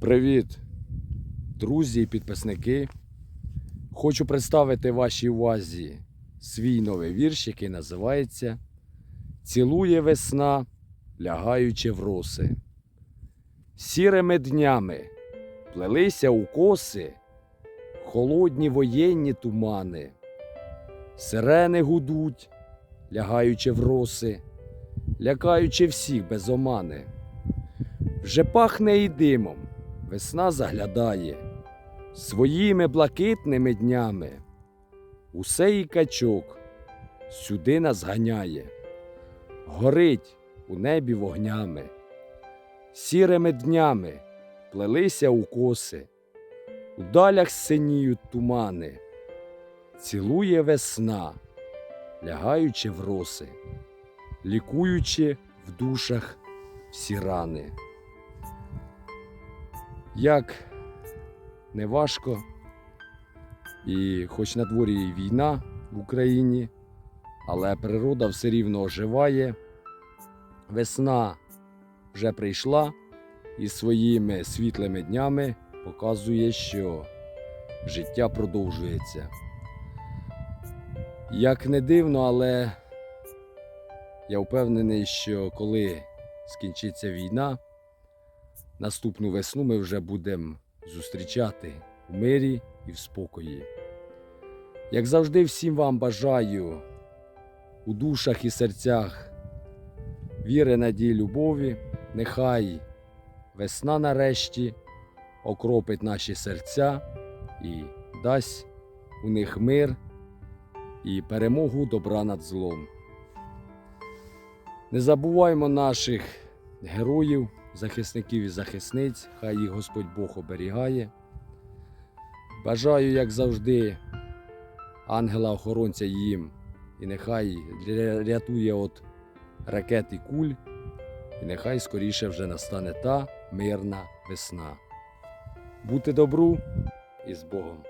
Привіт, друзі і підписники. Хочу представити вашій увазі свій новий вірш, який називається Цілує весна, лягаючи в роси. Сірими днями плелися у коси холодні воєнні тумани. Сирени гудуть, лягаючи в роси, лякаючи всіх без омани. Вже пахне і димом, весна заглядає своїми блакитними днями. Усе і качок сюди нас ганяє, горить у небі вогнями. Сірими днями плелися у коси, у далях синіють тумани. Цілує весна, лягаючи в роси, лікуючи в душах всі рани. Як не важко, і хоч на дворі і війна в Україні, але природа все рівно оживає. Весна вже прийшла і своїми світлими днями показує, що життя продовжується. Як не дивно, але я впевнений, що коли скінчиться війна, наступну весну ми вже будемо зустрічати в мирі і в спокої. Як завжди, всім вам бажаю у душах і серцях віри, надії, любові. Нехай весна нарешті окропить наші серця і дасть у них мир і перемогу добра над злом. Не забуваймо наших героїв, захисників і захисниць, хай їх Господь Бог оберігає. Бажаю, як завжди, ангела-охоронця їм, і нехай рятує від ракет і куль, і нехай скоріше вже настане та мирна весна. Бути добру і з Богом!